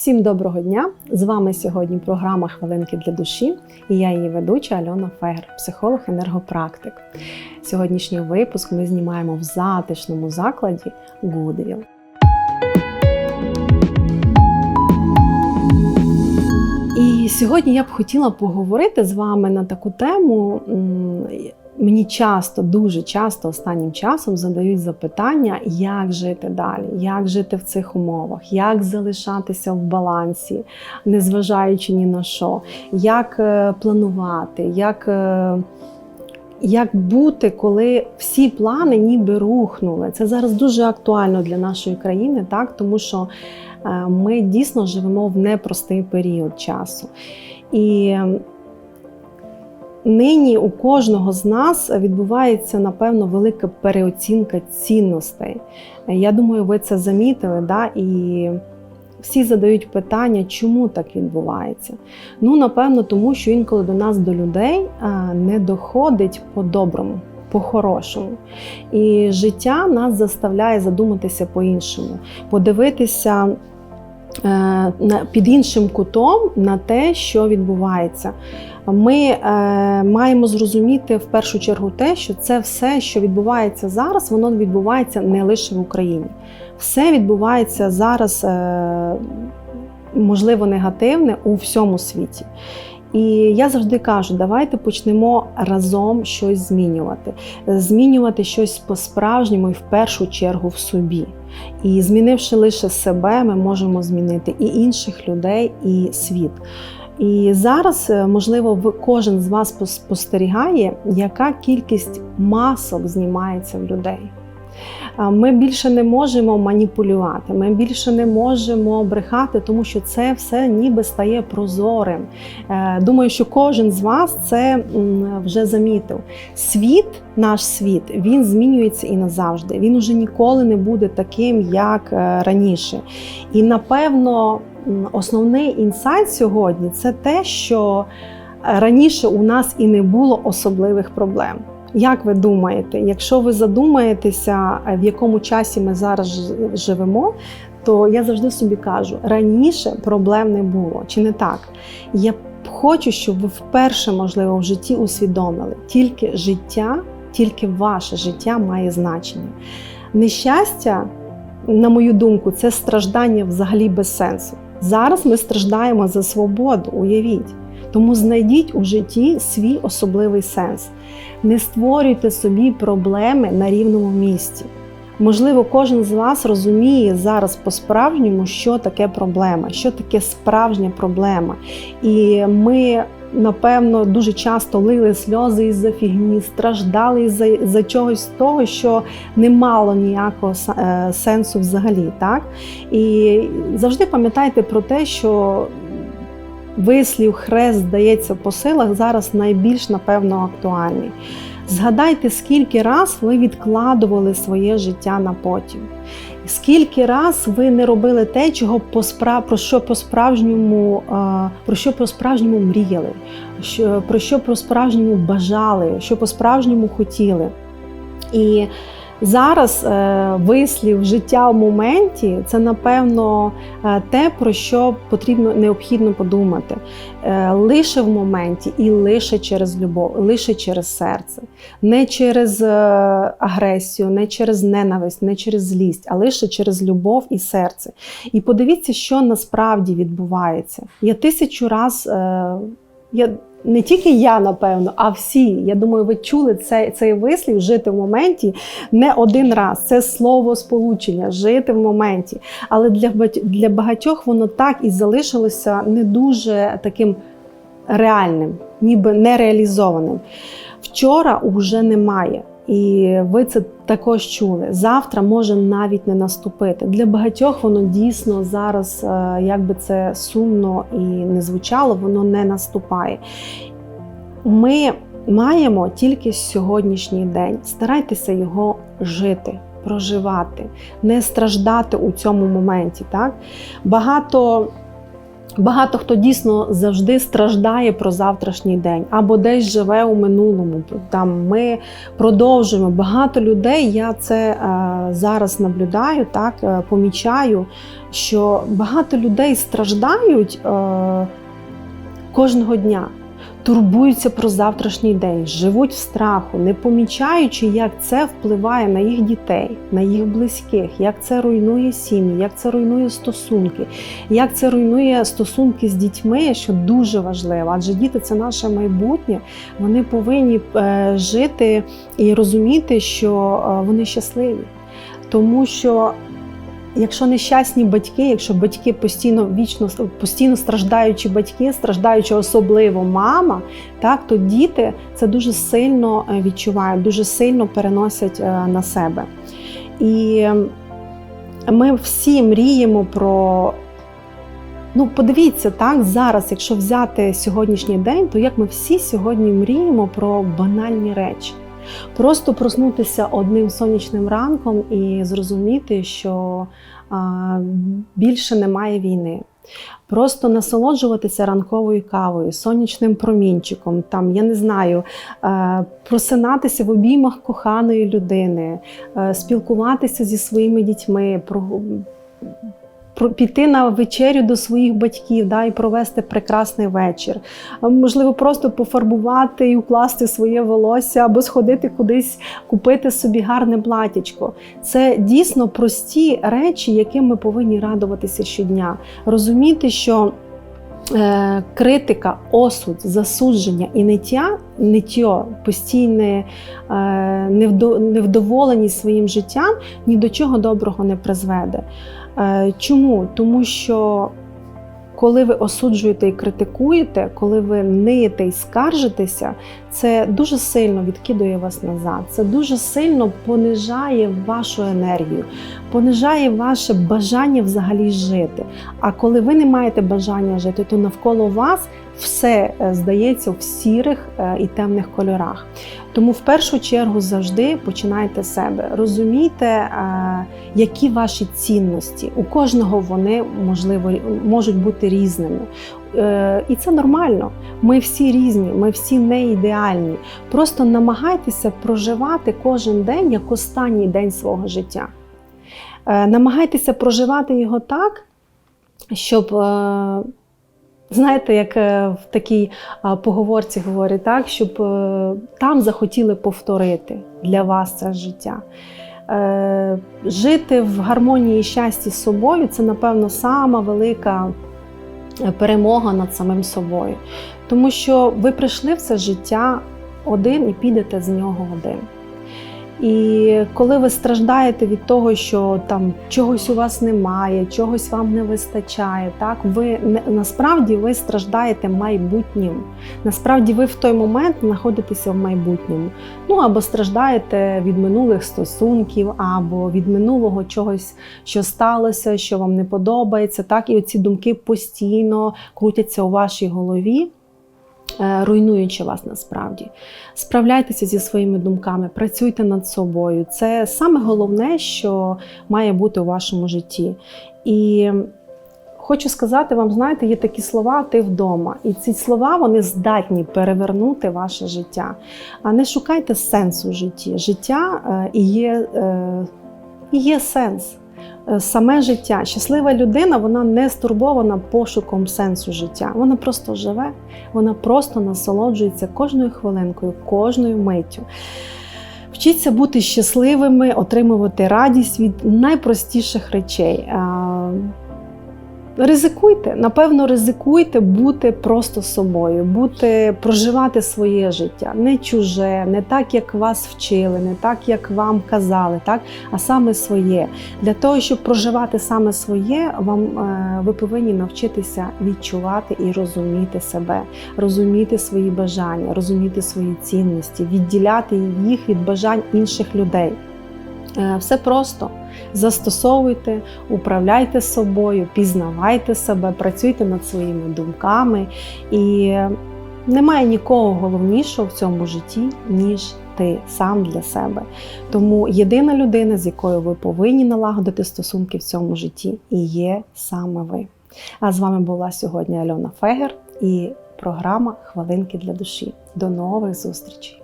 Всім доброго дня! З вами сьогодні програма Хвилинки для душі і я її ведуча Альона Фегер, психолог енергопрактик. Сьогоднішній випуск ми знімаємо в затишному закладі Goodwill. І сьогодні я б хотіла поговорити з вами на таку тему. Мені часто, дуже часто останнім часом задають запитання, як жити далі, як жити в цих умовах, як залишатися в балансі, незважаючи ні на що, як е, планувати, як, е, як бути, коли всі плани ніби рухнули. Це зараз дуже актуально для нашої країни, так? тому що е, ми дійсно живемо в непростий період часу. І Нині у кожного з нас відбувається, напевно, велика переоцінка цінностей. Я думаю, ви це замітили, да? і всі задають питання, чому так відбувається. Ну, напевно, тому що інколи до нас, до людей, не доходить по-доброму, по-хорошому. І життя нас заставляє задуматися по-іншому, подивитися під іншим кутом на те, що відбувається. Ми е, маємо зрозуміти в першу чергу те, що це все, що відбувається зараз, воно відбувається не лише в Україні. Все відбувається зараз, е, можливо, негативне у всьому світі. І я завжди кажу, давайте почнемо разом щось змінювати, змінювати щось по-справжньому і в першу чергу в собі. І змінивши лише себе, ми можемо змінити і інших людей, і світ. І зараз, е, можливо, кожен з вас пос- спостерігає, яка кількість масок знімається в людей. Ми більше не можемо маніпулювати, ми більше не можемо брехати, тому що це все ніби стає прозорим. Е, Думаю, що кожен з вас це вже замітив. Світ, наш світ, він змінюється і назавжди. Він уже ніколи не буде таким, як е, раніше. І напевно, основний інсайт сьогодні це те, що раніше у нас і не було особливих проблем. Як ви думаєте, якщо ви задумаєтеся, е, в якому часі ми зараз живемо, то я завжди собі кажу: раніше проблем не було, чи не так? Я хочу, щоб ви вперше, можливо, в житті усвідомили, тільки життя, тільки ваше життя має значення. Нещастя, на мою думку, це страждання взагалі без сенсу. Зараз ми страждаємо за свободу, уявіть. Тому знайдіть у житті свій особливий сенс. Не створюйте собі проблеми на рівному місці. Можливо, кожен з вас розуміє зараз по-справжньому, що таке проблема, що таке справжня проблема. І ми, напевно, дуже часто лили сльози із-за фігні, страждали із-за за чогось того, що не мало ніякого е, сенсу взагалі. Так? І завжди пам'ятайте про те, що вислів хрест здається по силах зараз найбільш напевно актуальний. Згадайте, скільки раз ви відкладували своє життя на потім. Скільки раз ви не робили те, чого по спра- про що по-справжньому, е, про що по-справжньому мріяли, про що по-справжньому бажали, що по-справжньому хотіли. І зараз е, вислів життя в моменті це напевно е, те, про що потрібно необхідно подумати. Е, Лише в моменті і лише через любов, лише через серце, не через агресію, не через ненависть, не через злість, а лише через любов і серце. І подивіться, що насправді відбувається. Я тисячу раз. Я не тільки я, напевно, а всі. Я думаю, ви чули цей, цей вислів жити в моменті не один раз. Це слово сполучення жити в моменті. Але для, для багатьох воно так і залишилося не дуже таким реальним, ніби нереалізованим. Вчора вже немає. І ви це також чули. Завтра може навіть не наступити. Для багатьох воно дійсно зараз, е, як би це сумно і не звучало, воно не наступає. Ми маємо тільки сьогоднішній день. Старайтеся його жити, проживати, не страждати у цьому моменті. Так? Багато Багато хто дійсно завжди страждає про завтрашній день або десь живе у минулому. Там ми продовжуємо. Багато людей. Я це е, зараз наблюдаю, так е, помічаю, що багато людей страждають е, кожного дня. Турбуються про завтрашній день, живуть в страху, не помічаючи, як це впливає на їх дітей, на їх близьких, як це руйнує сім'ї, як це руйнує стосунки, як це руйнує стосунки з дітьми, що дуже важливо. Адже діти це наше майбутнє. Вони повинні е, жити і розуміти, що е, вони щасливі, тому що. Якщо нещасні батьки, якщо батьки постійно вічно постійно страждаючі батьки, страждаючи особливо мама, так то діти це дуже сильно е, відчувають, дуже сильно переносять е, на себе. І ми всі мріємо про. Ну, подивіться, так, зараз, якщо взяти сьогоднішній день, то як ми всі сьогодні мріємо про банальні речі. Просто проснутися одним сонячним ранком і зрозуміти, що а, більше немає війни. Просто насолоджуватися ранковою кавою, сонячним промінчиком, там, я не знаю, е, просинатися в обіймах коханої людини, е, спілкуватися зі своїми дітьми, піти на вечерю до своїх батьків да, і провести прекрасний вечір. Можливо, просто пофарбувати і укласти своє волосся або сходити кудись, купити собі гарне платячко. Це дійсно прості речі, яким ми повинні радуватися щодня. Розуміти, що. Е, критика, осуд, засудження і ниття, ниття, постійне е, невдоволеність своїм життям ні до чого доброго не призведе. Е, чому? Тому що коли ви осуджуєте і критикуєте, коли ви ниєте і скаржитеся, це дуже сильно відкидує вас назад. Це дуже сильно понижає вашу енергію, понижає ваше бажання взагалі жити. А коли ви не маєте бажання жити, то навколо вас все е, здається в сірих е, і темних кольорах. Тому в першу чергу завжди починайте з себе. Розумійте, е, які ваші цінності. У кожного вони можливо можуть бути різними. І це нормально. Ми всі різні, ми всі не ідеальні. Просто намагайтеся проживати кожен день як останній день свого життя. Намагайтеся проживати його так, щоб Знаєте, як е, в такій поговорці говорять, так, щоб е, там захотіли повторити для вас це життя. Е, жити в гармонії і щасті з собою це, напевно, сама велика перемога над самим собою. Тому що ви прийшли в це життя один і підете з нього один. І коли ви страждаєте від того, що там чогось у вас немає, чогось вам не вистачає, так ви насправді ви страждаєте майбутнім. Насправді ви в той момент знаходитеся в майбутньому. Ну або страждаєте від минулих стосунків, або від минулого чогось, що сталося, що вам не подобається. Так, і оці думки постійно крутяться у вашій голові. Е, руйнуючи вас насправді. Справляйтеся зі своїми думками, працюйте над собою. Це саме головне, що має бути у вашому житті. І хочу сказати вам, знаєте, є такі слова ти вдома. І ці слова вони здатні перевернути ваше життя. А не шукайте сенсу в житті. Життя е, і є, е, і є сенс. Е, саме життя. Щаслива людина вона не стурбована пошуком сенсу життя. Вона просто живе, вона просто насолоджується кожною хвилинкою, кожною миттю. Вчіться бути щасливими, отримувати радість від найпростіших речей. Ризикуйте, напевно, ризикуйте бути просто собою, бути, проживати своє життя, не чуже, не так, як вас вчили, не так, як вам казали, так, а саме своє. Для того, щоб проживати саме своє, вам е, ви повинні навчитися відчувати і розуміти себе, розуміти свої бажання, розуміти свої цінності, відділяти їх від бажань інших людей. Е, все просто застосовуйте, управляйте собою, пізнавайте себе, працюйте над своїми думками. І немає нікого головнішого в цьому житті, ніж ти сам для себе. Тому єдина людина, з якою ви повинні налагодити стосунки в цьому житті, і є саме ви. А з вами була сьогодні Альона Фегер і програма Хвилинки для душі. До нових зустрічей!